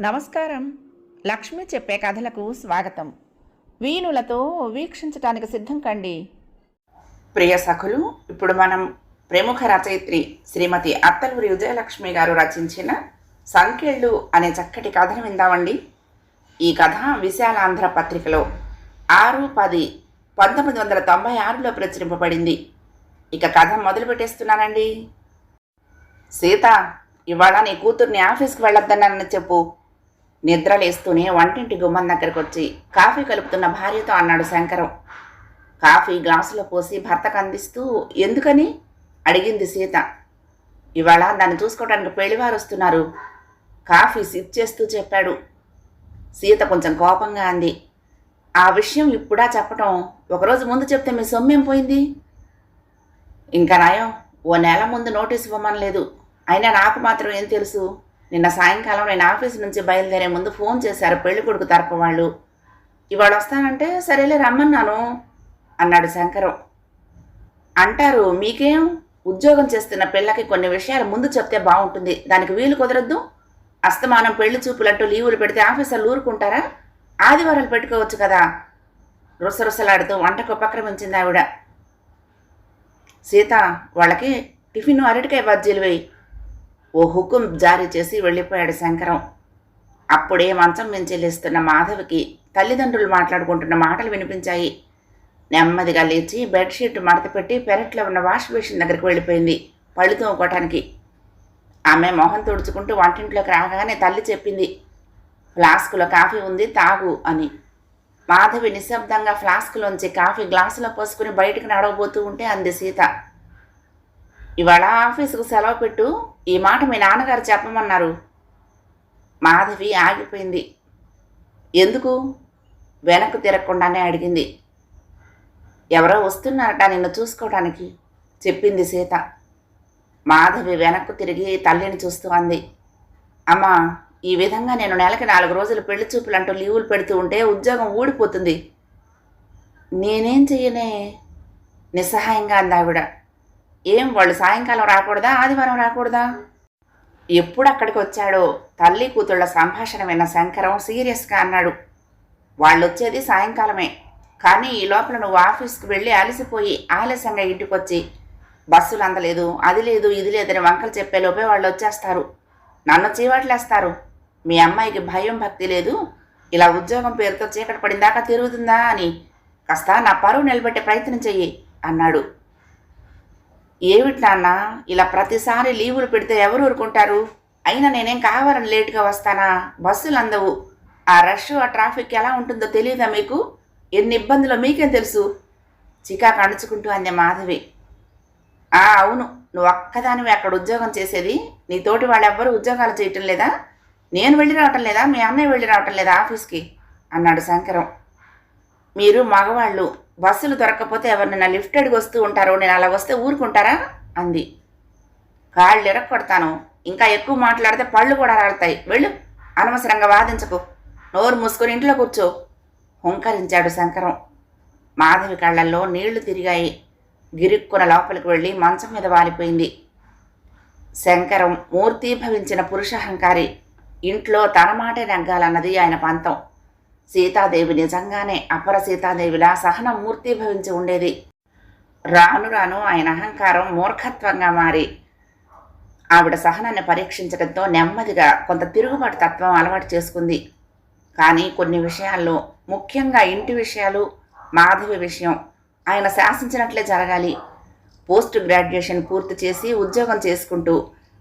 నమస్కారం. లక్ష్మి చెప్పే కథలకు స్వాగతం. వీణులతో వీక్షించటానికి సిద్ధం కండి. ప్రియ సఖులు ఇప్పుడు మనం ప్రముఖ రచయిత్రి శ్రీమతి అత్తలూరి విజయలక్ష్మి గారు రచించిన సంకేళ్ళు అనే చక్కటి కథను విందామండి. ఈ కథ విశాలాంధ్ర పత్రికలో ఆరు పది పంతొమ్మిది వందల తొంభై ఆరులో ప్రచురింపబడింది. ఇక కథ మొదలు పెట్టేస్తున్నానండి. సీత ఇవాళ నీ కూతుర్ని ఆఫీస్కి వెళ్ళొద్దన్నానని చెప్పు. నిద్రలేస్తూనే వంటింటి గుమ్మం దగ్గరకు వచ్చి కాఫీ కలుపుతున్న భార్యతో అన్నాడు శంకరం. కాఫీ గ్లాసులో పోసి భర్తకు అందిస్తూ ఎందుకని? అడిగింది సీత. ఇవాళ దాన్ని చూసుకోవడానికి పెళ్ళివారు వస్తున్నారు కాఫీ సిప్ చేస్తూ చెప్పాడు. సీత కొంచెం కోపంగా అంది. ఆ విషయం ఇప్పుడా చెప్పటం? ఒకరోజు ముందు చెప్తే మీ సొమ్మేం పోయింది? ఇంకా నయం. ఓ నెల ముందు నోటీస్ ఇవ్వమనలేదు. అయినా నాకు మాత్రం ఏం తెలుసు? నిన్న సాయంకాలం నేను ఆఫీస్ నుంచి బయలుదేరే ముందు ఫోన్ చేశారు పెళ్ళి కొడుకు తరపు వాళ్ళు. ఇవాళ వస్తానంటే సరేలే రమ్మన్నాను అన్నాడు శంకరం. అంటారు మీకేం? ఉద్యోగం చేస్తున్న పిల్లకి కొన్ని విషయాలు ముందు చెప్తే బాగుంటుంది. దానికి వీలు కుదరద్దు. అస్తమానం పెళ్ళి చూపులంటూ లీవులు పెడితే ఆఫీసర్లు ఊరుకుంటారా? ఆదివారాలు పెట్టుకోవచ్చు కదా. రుసరుసలాడుతూ వంటకు ఉపక్రమించింది ఆవిడ. సీత వాళ్ళకి టిఫిన్ అరటికాయ బజ్జీలు వేయి. ఓ హుకుం జారీ చేసి వెళ్ళిపోయాడు శంకరం. అప్పుడే మంచం మించి లేస్తున్న మాధవికి తల్లిదండ్రులు మాట్లాడుకుంటున్న మాటలు వినిపించాయి. నెమ్మదిగా లేచి బెడ్షీట్ మడతపెట్టి పెరట్లో ఉన్న వాష్ బేసిన్ దగ్గరికి వెళ్ళిపోయింది పళ్ళు తోముకోవటానికి ఆమె మొహం తుడుచుకుంటూ వంటింట్లోకి రాగానే తల్లి చెప్పింది ఫ్లాస్కులో కాఫీ ఉంది తాగు అని. మాధవి నిశ్శబ్దంగా ఫ్లాస్కులోంచి కాఫీ గ్లాసులో పోసుకుని బయటకు నడవబోతూ ఉంటే అంది సీత. ఇవాళ ఆఫీసుకు సెలవు పెట్టు. ఈ మాట మీ నాన్నగారు చెప్పమన్నారు. మాధవి ఆగిపోయింది. ఎందుకు? వెనక్కు తిరగకుండానే అడిగింది. ఎవరో వస్తున్నారట నిన్ను చూసుకోవడానికి చెప్పింది సీత. మాధవి వెనక్కు తిరిగి తల్లిని చూస్తూ అంది. అమ్మా ఈ విధంగా నేను నెలకి నాలుగు రోజులు పెళ్ళి చూపులంటూ లీవులు పెడుతూ ఉంటే ఉద్యోగం ఊడిపోతుంది. నేనేం చెయ్యనే? నిస్సహాయంగా అంది ఆవిడ. ఏం వాళ్ళు సాయంకాలం రాకూడదా? ఆదివారం రాకూడదా? ఎప్పుడు అక్కడికి వచ్చాడో? తల్లి కూతుళ్ళ సంభాషణ విన్న శంకరం సీరియస్గా అన్నాడు. వాళ్ళు వచ్చేది సాయంకాలమే. కానీ ఈ లోపల నువ్వు ఆఫీస్కి వెళ్ళి అలసిపోయి ఆలస్యంగా ఇంటికి వచ్చి బస్సులు అందలేదు అది లేదు ఇది లేదని వంకలు చెప్పే లోపే వాళ్ళు వచ్చేస్తారు నన్ను చీవాట్లేస్తారు. మీ అమ్మాయికి భయం భక్తి లేదు. ఇలా ఉద్యోగం పేరుతో చీకటి పడిందాకా తిరుగుతుందా అని? కాస్త నా పరువు నిలబెట్టే ప్రయత్నం చెయ్యి అన్నాడు. ఏమిటి నాన్న? ఇలా ప్రతిసారి లీవులు పెడితే ఎవరు ఊరుకుంటారు? అయినా నేనేం కావాలని లేటుగా వస్తానా? బస్సులు అందవు ఆ రష్ ఆ ట్రాఫిక్ ఎలా ఉంటుందో తెలియదా మీకు? ఎన్ని ఇబ్బందులో మీకేం తెలుసు? చికాకు అణుచుకుంటూ అంది మాధవి. ఆ అవును. నువ్వు ఒక్కదానివి అక్కడ ఉద్యోగం చేసేది. నీ తోటి వాళ్ళెవ్వరూ ఉద్యోగాలు చేయటం లేదా? నేను వెళ్ళి రావటం లేదా? మీ అన్నయ్య వెళ్ళి రావటం లేదా ఆఫీస్కి? అన్నాడు శంకరం. మీరు మగవాళ్ళు. బస్సులు దొరకకపోతే ఎవరినైనా లిఫ్ట్ అడిగి వస్తూ ఉంటారో నేను అలా వస్తే ఊరుకుంటారా? అంది. కాళ్ళు ఎరక్కొడతాను ఇంకా ఎక్కువ మాట్లాడితే పళ్ళు కూడా రాలుతాయి. వెళ్ళు అనవసరంగా వాదించకు. నోరు మూసుకొని ఇంట్లో కూర్చో హుంకరించాడు శంకరం. మాధవి కళ్ళల్లో నీళ్ళు తిరిగాయి. గిరుక్కున లోపలికి వెళ్ళి మంచం మీద వాలిపోయింది. శంకరం మూర్తీభవించిన పురుషహంకారి ఇంట్లో తన మాటే నగ్గాలన్నది ఆయన పంతం. సీతాదేవి నిజంగానే అపర సీతాదేవిలా సహనం భవించి ఉండేది. రాను రాను ఆయన అహంకారం మూర్ఖత్వంగా మారి ఆవిడ సహనాన్ని పరీక్షించడంతో నెమ్మదిగా కొంత తిరుగుబాటు తత్వం అలవాటు చేసుకుంది. కానీ కొన్ని విషయాల్లో ముఖ్యంగా ఇంటి విషయాలు మాధవి విషయం ఆయన శాసించినట్లే జరగాలి. పోస్ట్ గ్రాడ్యుయేషన్ పూర్తి చేసి ఉద్యోగం చేసుకుంటూ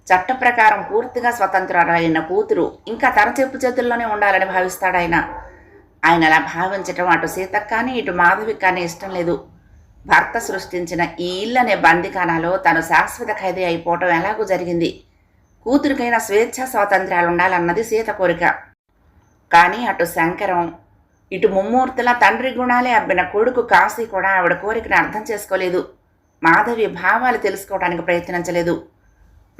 చట్ట ప్రకారం పూర్తిగా స్వతంత్రురాలైన కూతురు ఇంకా తన చెప్పు చేతుల్లోనే ఉండాలని భావిస్తాడు ఆయన అలా భావించటం అటు సీతకు కానీ ఇటు మాధవికి కానీ ఇష్టం లేదు. భర్త సృష్టించిన ఈ ఇల్లు అనే బందికానాలో తను శాశ్వత ఖైదీ అయిపోవటం ఎలాగూ జరిగింది. కూతురికైనా స్వేచ్ఛ స్వాతంత్ర్యాలు ఉండాలన్నది సీత కోరిక. కానీ అటు శంకరం ఇటు ముమ్మూర్తుల తండ్రి గుణాలే అబ్బిన కొడుకు కాశీ కూడా ఆవిడ కోరికను అర్థం చేసుకోలేదు. మాధవి భావాలు తెలుసుకోవడానికి ప్రయత్నించలేదు.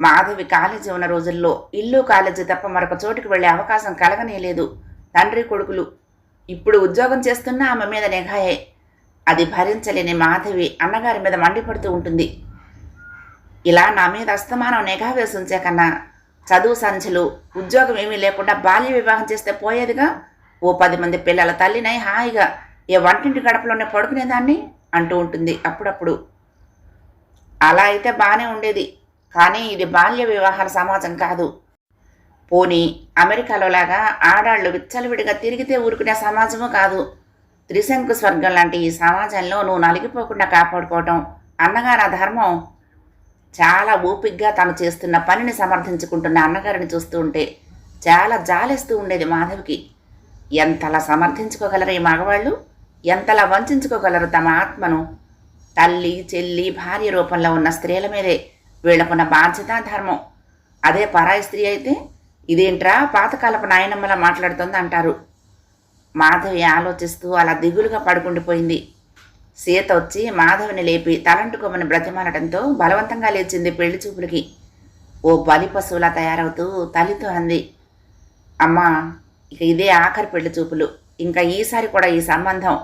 మాధవి కాలేజీ ఉన్న రోజుల్లో ఇల్లు కాలేజీ తప్ప మరొక చోటుకు వెళ్ళే అవకాశం కలగనేలేదు. తండ్రి కొడుకులు ఇప్పుడు ఉద్యోగం చేస్తున్న ఆమె మీద నిఘాయే. అది భరించలేని మాధవి అన్నగారి మీద మండిపడుతూ ఉంటుంది. ఇలా నా మీద అస్తమానం నిఘా వేసి ఉంచే కన్నా చదువు సంచులు ఉద్యోగం ఏమీ లేకుండా బాల్య వివాహం చేస్తే పోయేదిగా? ఓ పది మంది పిల్లల తల్లినై హాయిగా ఏ వంటింటి గడపలోనే పడుకునేదాన్ని? అంటూ ఉంటుంది అప్పుడప్పుడు. అలా అయితే బాగానే ఉండేది. కానీ ఇది బాల్య వివాహాల సమాజం కాదు. పోనీ అమెరికాలో లాగా ఆడాళ్ళు విచ్చలవిడిగా తిరిగితే ఊరుకునే సమాజము కాదు. త్రిశంకు స్వర్గం లాంటి ఈ సమాజంలో నువ్వు నలిగిపోకుండా కాపాడుకోవటం అన్నగారు ఆ ధర్మం. చాలా ఓపిగ్గా తను చేస్తున్న పనిని సమర్థించుకుంటున్న అన్నగారిని చూస్తూ ఉంటే చాలా జాలేస్తూ ఉండేది మాధవికి. ఎంతలా సమర్థించుకోగలరు ఈ మగవాళ్ళు? ఎంతలా వంచుకోగలరు తమ ఆత్మను? తల్లి చెల్లి భార్య రూపంలో ఉన్న స్త్రీల మీదే వీళ్ళకున్న బాధ్యత ధర్మం. అదే పరాయి స్త్రీ అయితే ఇదేంట్రా పాతకాలపు నాయనమ్మలా మాట్లాడుతుంది అంటారు. మాధవి ఆలోచిస్తూ అలా దిగులుగా పడుకుండిపోయింది సీత వచ్చి మాధవిని లేపి తలంటుకోమని బ్రతిమాలటంతో బలవంతంగా లేచింది పెళ్ళి చూపులకి. ఓ బలి పశువులా తయారవుతూ తల్లితో అంది అమ్మా ఇక ఇదే ఆఖరి పెళ్ళి చూపులు. ఇంకా ఈసారి కూడా ఈ సంబంధం.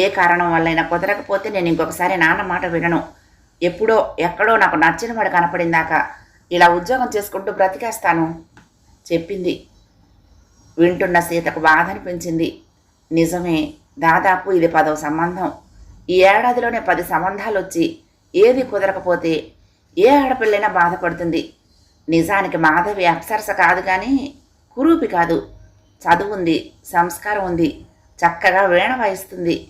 ఏ కారణం వల్లైనా కుదరకపోతే నేను ఇంకొకసారి నాన్న మాట వినను. ఎప్పుడో ఎక్కడో నాకు నచ్చిన వాడు కనపడిందాక ఇలా ఉద్యోగం చేసుకుంటూ బ్రతికేస్తాను. చెప్పింది. వింటున్న సీతకు బాధ అనిపించింది నిజమే దాదాపు ఇది పదవ సంబంధం. ఈ ఏడాదిలోనే పది సంబంధాలు వచ్చి ఏది కుదరకపోతే ఏ ఆడపిల్లైనా బాధపడుతుంది. నిజానికి మాధవి అప్సరస కాదు కానీ కురూపి కాదు. చదువు ఉంది సంస్కారం ఉంది చక్కగా వీణ వాయిస్తుంది.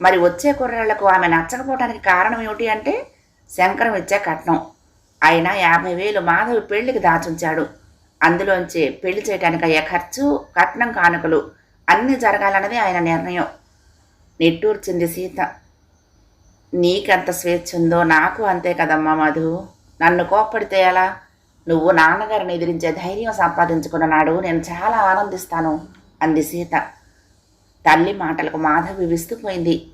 మరి వచ్చే కుర్రాళ్ళకు ఆమె నచ్చకపోవడానికి కారణం ఏమిటి అంటే శంకరం ఇచ్చే కట్నం. అయినా యాభై వేలు మాధవి పెళ్ళికి దాచుంచాడు. అందులోంచి పెళ్ళి చేయడానికి అయ్యే ఖర్చు కట్నం కానుకలు అన్నీ జరగాలన్నది ఆయన నిర్ణయం. నిట్టూర్చింది సీత నీకెంత స్వేచ్ఛ ఉందో నాకు అంతే కదమ్మా మధు. నన్ను కోప్పడితే ఎలా? నువ్వు నాన్నగారిని ఎదిరించే ధైర్యం సంపాదించుకున్న నాడు నేను చాలా ఆనందిస్తాను అంది సీత. తల్లి మాటలకు మాధవి విస్తుపోయింది.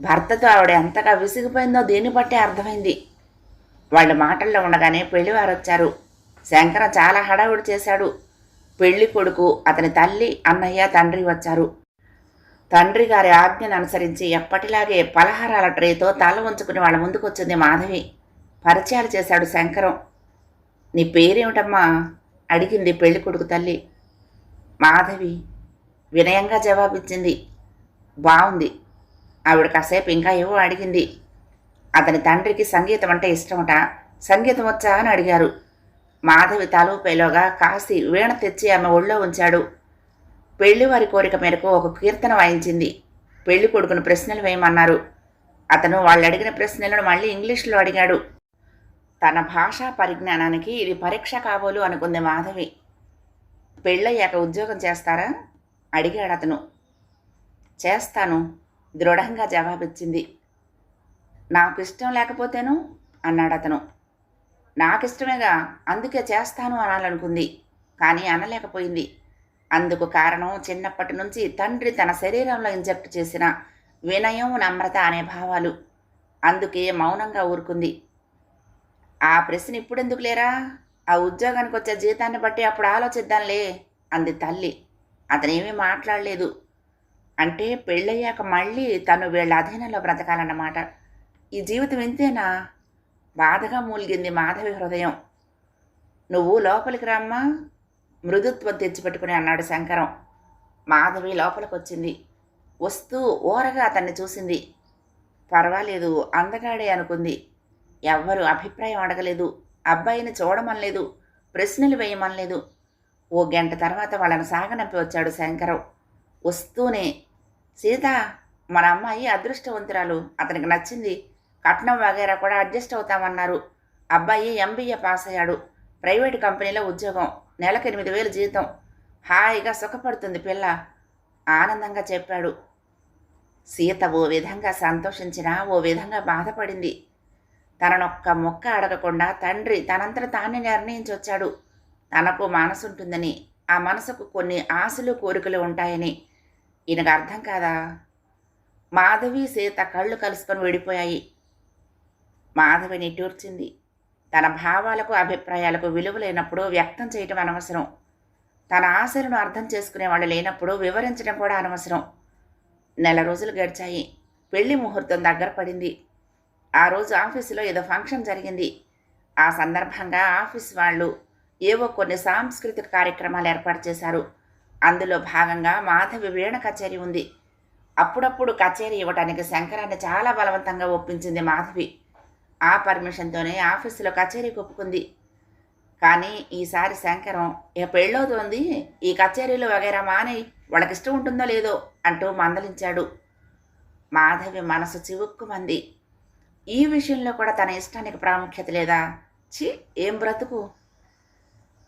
భర్తతో ఆవిడ ఎంతగా విసిగిపోయిందో దీన్ని బట్టే అర్థమైంది. వాళ్ళ మాటల్లో ఉండగానే పెళ్ళివారు వచ్చారు శంకర చాలా హడావుడి చేశాడు. పెళ్ళి కొడుకు అతని తల్లి అన్నయ్య తండ్రి వచ్చారు. తండ్రి గారి ఆజ్ఞను అనుసరించి ఎప్పటిలాగే పలహారాల ట్రేతో తల ఉంచుకుని వాళ్ళ ముందుకొచ్చింది మాధవి. పరిచయాలు చేశాడు శంకరం. నీ పేరేమిటమ్మా? అడిగింది పెళ్ళి కొడుకు తల్లి. మాధవి వినయంగా జవాబిచ్చింది. బాగుంది ఆవిడ కాసేపు ఇంకా ఏవో అడిగింది. అతని తండ్రికి సంగీతం అంటే ఇష్టమట. సంగీతం వచ్చా అని అడిగారు. మాధవి తలూపేలోగా కాసి వీణ తెచ్చి ఆమె ఒళ్ళో ఉంచాడు. పెళ్ళివారి కోరిక మేరకు ఒక కీర్తన వాయించింది. పెళ్ళి కొడుకును ప్రశ్నలు వేయమన్నారు. అతను వాళ్ళు అడిగిన ప్రశ్నలను మళ్ళీ ఇంగ్లీష్లో అడిగాడు. తన భాషా పరిజ్ఞానానికి ఇది పరీక్ష కాబోలు అనుకుంది మాధవి. పెళ్ళయ్యాక ఉద్యోగం చేస్తారా? అడిగాడు అతను. చేస్తాను దృఢంగా జవాబిచ్చింది. నాకు ఇష్టం లేకపోతేను? అన్నాడు అతను నాకిష్టమేగా అందుకే చేస్తాను అనాలనుకుంది కానీ అనలేకపోయింది. అందుకు కారణం చిన్నప్పటి నుంచి తండ్రి తన శరీరంలో ఇంజెక్ట్ చేసిన వినయం నమ్రత అనే భావాలు. అందుకే మౌనంగా ఊరుకుంది. ఆ ప్రశ్న ఇప్పుడెందుకు లేరా? ఆ ఉద్యోగానికి వచ్చే జీతాన్ని బట్టి అప్పుడు ఆలోచిద్దాంలే అంది తల్లి. అతనేమీ మాట్లాడలేదు. అంటే పెళ్ళయ్యాక మళ్ళీ తను వీళ్ళ అధీనంలో బ్రతకాలన్నమాట. ఈ జీవితం ఇంతేనా? బాధగా మూలిగింది మాధవి హృదయం. నువ్వు లోపలికి రమ్మా మృదుత్వం తెచ్చిపెట్టుకుని అన్నాడు శంకరం. మాధవి లోపలికి వచ్చింది వస్తూ ఓరగా అతన్ని చూసింది. పర్వాలేదు అందగాడే అనుకుంది. ఎవ్వరు అభిప్రాయం అడగలేదు. అబ్బాయిని చూడమనలేదు ప్రశ్నలు వేయమనలేదు. ఓ గంట తర్వాత వాళ్ళని సాగనంపి వచ్చాడు శంకరం. వస్తూనే సీత మన అమ్మాయి అదృష్టవంతురాలు. అతనికి నచ్చింది కట్నం వగేరా కూడా అడ్జస్ట్ అవుతామన్నారు. అబ్బాయి ఎంబీఏ పాస్ అయ్యాడు. ప్రైవేటు కంపెనీలో ఉద్యోగం. నెలకు ఎనిమిది వేలు జీతం. హాయిగా సుఖపడుతుంది పిల్ల. ఆనందంగా చెప్పాడు. సీత ఓ విధంగా సంతోషించినా ఓ విధంగా బాధపడింది. తననొక్క మొక్క అడగకుండా తండ్రి తనంతట తానే నిర్ణయించొచ్చాడు. తనకు మనసుంటుందని ఆ మనసుకు కొన్ని ఆశలు కోరికలు ఉంటాయని. ఈయనకు అర్థం కాదా? మాధవి సీత కళ్ళు కలుసుకొని విడిపోయాయి. మాధవి నిట్టూర్చింది. తన భావాలకు అభిప్రాయాలకు విలువ లేనప్పుడు వ్యక్తం చేయటం అనవసరం. తన ఆశలను అర్థం చేసుకునే వాళ్ళు లేనప్పుడు వివరించడం కూడా అనవసరం. నెల రోజులు గడిచాయి. పెళ్ళి ముహూర్తం దగ్గర పడింది. ఆ రోజు ఆఫీసులో ఏదో ఫంక్షన్ జరిగింది. ఆ సందర్భంగా ఆఫీస్ వాళ్ళు ఏవో కొన్ని సాంస్కృతిక కార్యక్రమాలు ఏర్పాటు చేశారు. అందులో భాగంగా మాధవి వీణ కచేరీ ఉంది. అప్పుడప్పుడు కచేరీ ఇవ్వడానికి శంకరాన్ని చాలా బలవంతంగా ఒప్పించింది మాధవి. ఆ పర్మిషన్తోనే ఆఫీసులో కచేరీకి ఒప్పుకుంది కానీ ఈసారి శంకరం ఏ పెళ్ళవుతోంది ఈ కచేరీలు వగైరా మాని వాళ్ళకి ఇష్టం ఉంటుందో లేదో అంటూ మందలించాడు. మాధవి మనసు చివుక్కుమంది. ఈ విషయంలో కూడా తన ఇష్టానికి ప్రాముఖ్యత లేదా? ఛీ ఏం బ్రతుకు?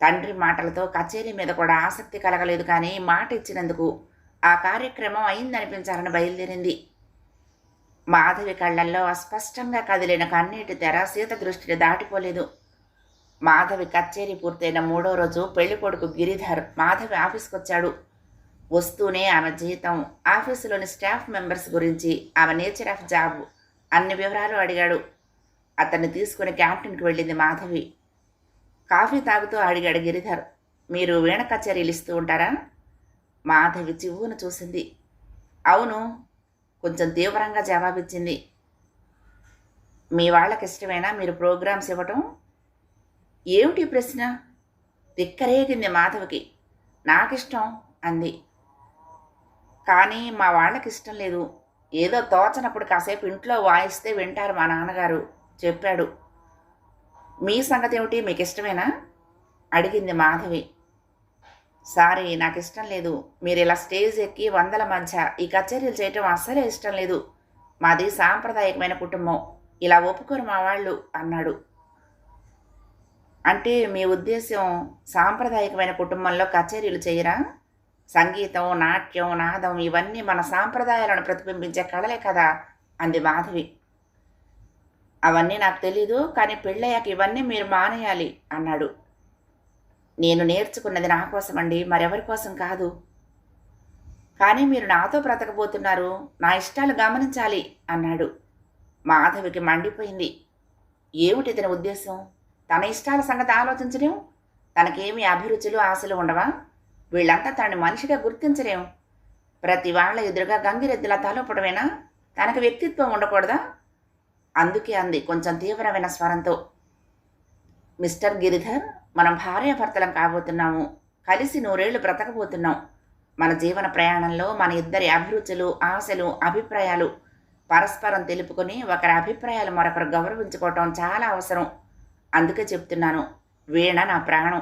తండ్రి మాటలతో కచేరీ మీద కూడా ఆసక్తి కలగలేదు కానీ మాట ఇచ్చినందుకు ఆ కార్యక్రమం అయిందనిపించాలని బయలుదేరింది. మాధవి కళ్ళల్లో అస్పష్టంగా కదిలిన కన్నీటి తెర సీత దృష్టిని దాటిపోలేదు. మాధవి కచేరీ పూర్తయిన మూడో రోజు పెళ్ళి కొడుకు గిరిధర్ మాధవి ఆఫీస్కి వచ్చాడు వస్తూనే ఆమె జీతం ఆఫీసులోని స్టాఫ్ మెంబర్స్ గురించి ఆమె నేచర్ ఆఫ్ జాబ్ అన్ని వివరాలు అడిగాడు. అతన్ని తీసుకుని క్యాంటీన్కి వెళ్ళింది మాధవి. కాఫీ తాగుతూ అడిగాడు గిరిధర్ మీరు వీణ కచేరీలు ఇస్తూ ఉంటారా? మాధవి చివ్వును చూసింది. అవును కొంచెం తీవ్రంగా జవాబిచ్చింది. మీ వాళ్ళకి ఇష్టమేనా? మీరు ప్రోగ్రామ్స్ ఇవ్వటం? ఏమిటి ప్రశ్న? తిక్కరేగింది మాధవికి. నాకిష్టం అంది. కానీ మా వాళ్ళకి ఇష్టం లేదు. ఏదో తోచనప్పుడు కాసేపు ఇంట్లో వాయిస్తే వింటారు మా నాన్నగారు చెప్పాడు. మీ సంగతి ఏమిటి మీకు ఇష్టమేనా అడిగింది మాధవి. సారీ నాకు ఇష్టం లేదు. మీరు ఇలా స్టేజ్ ఎక్కి వందల మధ్య ఈ కచేరీలు చేయటం అస్సలే ఇష్టం లేదు. మాది సాంప్రదాయకమైన కుటుంబం. ఇలా ఒప్పుకోరు మా వాళ్ళు అన్నాడు. అంటే మీ ఉద్దేశం సాంప్రదాయకమైన కుటుంబంలో కచేరీలు చేయరా? సంగీతం నాట్యం నాదం ఇవన్నీ మన సాంప్రదాయాలను ప్రతిబింబించే కళలే కదా అంది మాధవి. అవన్నీ నాకు తెలీదు కానీ పెళ్ళయ్యాక ఇవన్నీ మీరు మానేయాలి అన్నాడు. నేను నేర్చుకున్నది నా కోసం అండి మరెవరి కోసం కాదు. కానీ మీరు నాతో బ్రతకబోతున్నారు నా ఇష్టాలు గమనించాలి అన్నాడు. మాధవికి మండిపోయింది. ఏమిటి ఇతని ఉద్దేశం? తన ఇష్టాల సంగతి ఆలోచించలేం? తనకేమి అభిరుచులు ఆశలు ఉండవా? వీళ్ళంతా తనని మనిషిగా గుర్తించలేం. ప్రతి వాళ్ళ ఎదురుగా గంగిరెద్దులా తలపడమేనా? తనకు వ్యక్తిత్వం ఉండకూడదా? అందుకే అంది కొంచెం తీవ్రమైన స్వరంతో. మిస్టర్ గిరిధర్ మనం భార్యాభర్తలం కాబోతున్నాము కలిసి నూరేళ్ళు బ్రతకబోతున్నాం. మన జీవన ప్రయాణంలో మన ఇద్దరి అభిరుచులు ఆశలు అభిప్రాయాలు పరస్పరం తెలుపుకొని ఒకరి అభిప్రాయాలు మరొకరు గౌరవించుకోవటం చాలా అవసరం. అందుకే చెప్తున్నాను వీణ నా ప్రాణం.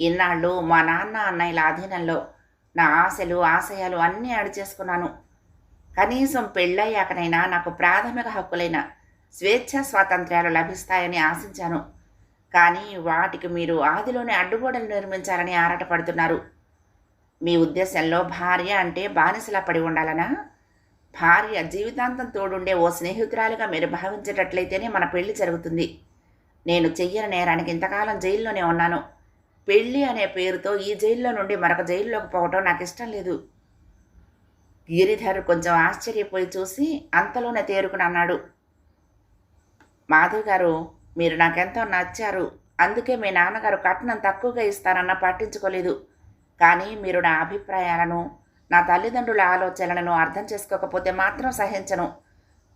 ఇన్నాళ్ళు మా నాన్న అన్నయ్యల అధీనంలో నా ఆశలు ఆశయాలు అన్నీ అడిచేసుకున్నాను కనీసం పెళ్ళయ్యాకనైనా నాకు ప్రాథమిక హక్కులైన స్వేచ్ఛ స్వాతంత్ర్యాలు లభిస్తాయని ఆశించాను. కానీ వాటికి మీరు ఆదిలోనే అడ్డుగోడలు నిర్మించాలని ఆరాటపడుతున్నారు. మీ ఉద్దేశంలో భార్య అంటే బానిసలా పడి ఉండాలనా? భార్య జీవితాంతం తోడుండే ఓ స్నేహితురాలుగా మీరు భావించేటట్లయితేనే మన పెళ్ళి జరుగుతుంది. నేను చెయ్యని నేరానికి ఇంతకాలం జైల్లోనే ఉన్నాను. పెళ్ళి అనే పేరుతో ఈ జైల్లో నుండి మరొక జైల్లోకి పోవటం నాకు ఇష్టం లేదు. గిరిధర్ కొంచెం ఆశ్చర్యపోయి చూసి అంతలోనే తేరుకుని అన్నాడు. మాధవ్ గారు మీరు నాకెంతో నచ్చారు. అందుకే మీ నాన్నగారు కట్నం తక్కువగా ఇస్తారన్న పట్టించుకోలేదు. కానీ మీరు నా అభిప్రాయాలను నా తల్లిదండ్రుల ఆలోచనలను అర్థం చేసుకోకపోతే మాత్రం సహించను.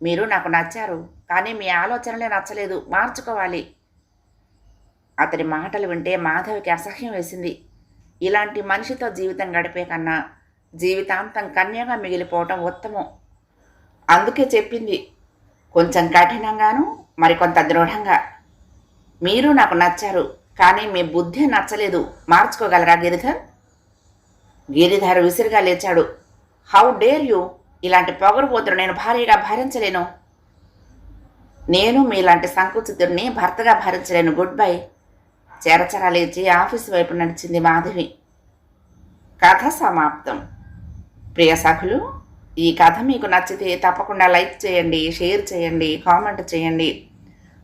మీరు నాకు నచ్చారు కానీ మీ ఆలోచనలే నచ్చలేదు. మార్చుకోవాలి. అతని మాటలు వింటే మాధవికి అసహ్యం వేసింది. ఇలాంటి మనిషితో జీవితం గడిపే కన్నా జీవితాంతం కన్యగా మిగిలిపోవటం ఉత్తమం. అందుకే చెప్పింది కొంచెం కఠినంగాను మరికొంత దృఢంగా. మీరు నాకు నచ్చారు కానీ మీ బుద్ధి నచ్చలేదు. మార్చుకోగలరా గిరిధర్? గిరిధర్ విసిరిగా లేచాడు. హౌ డేర్ యూ ఇలాంటి పొగరుబోతులు నేను భారీగా భరించలేను. నేను మీలాంటి సంకుచితుడిని భర్తగా భరించలేను. గుడ్ బై చెరచర లేచి ఆఫీసు వైపు నడిచింది మాధవి. కథ సమాప్తం. ప్రియ సఖులు ఈ కథ మీకు నచ్చితే తప్పకుండా లైక్ చేయండి షేర్ చేయండి కామెంట్ చేయండి.